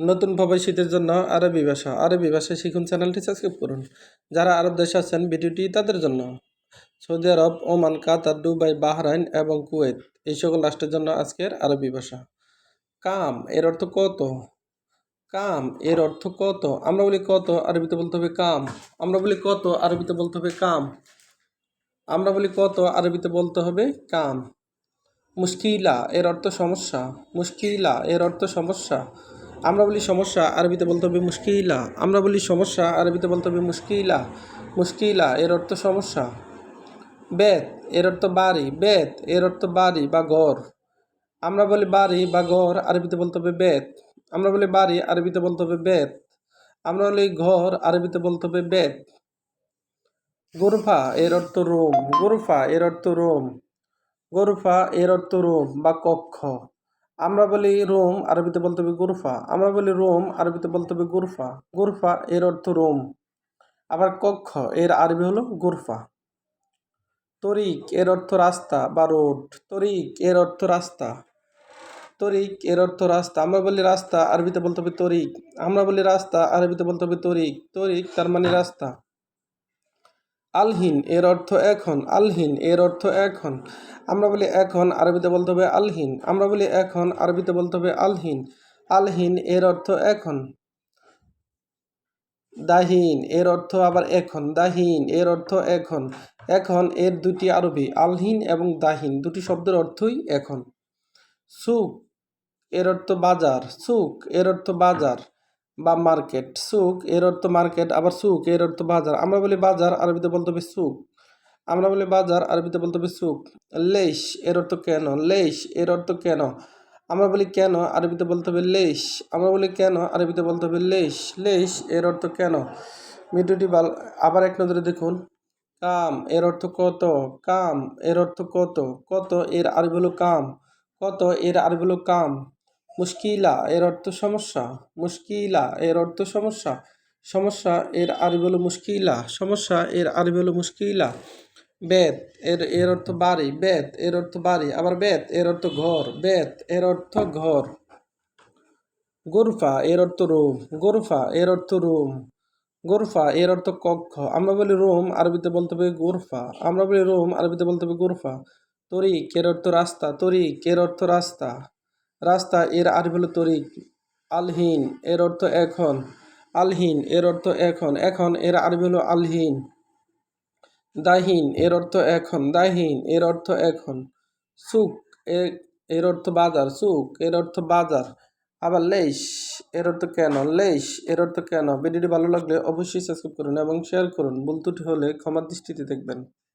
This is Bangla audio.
নতুন শীতের জন্য আরবি ভাষা। আরবি ভাষা শিখুন, চ্যানেলটি সাবস্ক্রাইব করুন। যারা আরব দেশে আছেন, ভিডিওটি তাদের জন্য। Saudi Arab, Oman, Qatar, Dubai, Bahrain এবং কুয়েত, এই সকল রাষ্ট্রের জন্য আজকের আরবি ভাষা। কাম, এর অর্থ কত? কাম, এর অর্থ কত? আমরা বলি কত, আরবিতে বলতে হবে কাম। আমরা বলি কত, আরবিতে বলতে হবে কাম। আমরা বলি কত, আরবিতে বলতে হবে কাম। মুশকিলা, এর অর্থ সমস্যা। মুশকিলা, এর অর্থ সমস্যা। আমরা বলি সমস্যা, আরবিতে বলতে হবে মুশকিলা। আমরা বলি সমস্যা, আরবিতে বলতে হবে মুশকিলা। মুশকিলা, এর অর্থ সমস্যা। বেত, এর অর্থ বাড়ি। বেত, এর অর্থ বাড়ি বা ঘর। আমরা বলি বাড়ি বা ঘর, আরবিতে বলতে হবে বেত। আমরা বলি বাড়ি, আরবিতে বলতে হবে বেত। আমরা বলি ঘর, আরবিতে বলতে হবে বেত। গুরফা, এর অর্থ রোম। গুরফা, এর অর্থ রোম। গরুফা, এর অর্থ রোম বা কক্ষ। আমরা বলি রুম, আরবিতে বলতে হবে গুরফা। আমরা বলি রুম, আরবিতে বলতে হবে গুরফা। গুরফা এর অর্থ রুম। আবার কক্ষ, এর আরবি হলো গুরফা। তরিক এর অর্থ রাস্তা বা রোড। তরিক এর অর্থ রাস্তা। তরিক এর অর্থ রাস্তা। আমরা বলি রাস্তা, আরবিতে বলতে হবে তরিক। আমরা বলি রাস্তা, আরবিতে বলতে হবে তরিক। তরিক তার মানে রাস্তা। আলহিন, এর অর্থ এখন, আলহিন, এর অর্থ এখন। আমরা বলি এখন, আরবিতে বলতে হবে আলহিন। আমরা বলি এখন, আরবিতে বলতে হবে আলহিন। আলহিন, এর অর্থ এখন। দাহিন, এর অর্থ আবার এখন। দাহিন, এর অর্থ এখন। এখন, এর দুটি আরবি, আলহিন এবং দাহিন। দুটি শব্দের অর্থই এখন। সুক এর অর্থ বাজার। সুক এর অর্থ বাজার। বা মার্কেট। সুক এর অর্থ মার্কেট, আবার সুক এর অর্থ বাজার। আমরা বলি বাজার, আরবিতে বলতে হবে সুক আমরা বলি বাজার, আরবিতে বলতে হবে সুক লেশ, এর অর্থ কেন? লেশ, এর অর্থ কেন? আমরা বলি কেন, আরবিতে বলতে হবে লেশ। আমরা বলি কেন, আরবিতে বলতে হবে লেশ। লেশ, এর অর্থ কেন? ভিডিওটি ভালো আবার এক নজরে দেখুন। কাম, এর অর্থ কত? কাম, এর অর্থ কত? কত, এর আরবি হলো কাম। কত, এর আরবি হলো কাম। মুশকিলা এর অর্থ সমস্যা মুশকিলা এর অর্থ সমস্যা সমস্যা এর আরবি হলো মুশকিলা সমস্যা এর আরবি হলো মুশকিলা বেত এর এর অর্থ বাড়ি বেত এর অর্থ বাড়ি আবার বেত এর অর্থ ঘর বেত এর অর্থ ঘর গোরফা এর অর্থ রুম গোরফা এর অর্থ রুম গোরফা এর অর্থ কক্ষ আমরা বলি রুম আরবিতে বলতে হবে গোরফা আমরা বলি রুম আরবিতে বলতে হবে গোরফা তরিক এর অর্থ রাস্তা তরিক এর অর্থ রাস্তা রাস্তা এর আরবি হলো তরিক আলহীন এর অর্থ এখন, আলহীন এর অর্থ এখন এখন এর আরবি হলো আলহীন, দাহীন এর অর্থ এখন, দাহিন এর অর্থ এখন, সুক এর অর্থ বাজার, সুক এর অর্থ বাজার, আবার লেশ এর অর্থ কেন লেশ এর অর্থ কেন, ভিডিওটি ভালো লাগলে অবশ্যই সাবস্ক্রাইব করুন এবং শেয়ার করুন, ভুল ত্রুটি হলে ক্ষমার দৃষ্টিতে দেখবেন।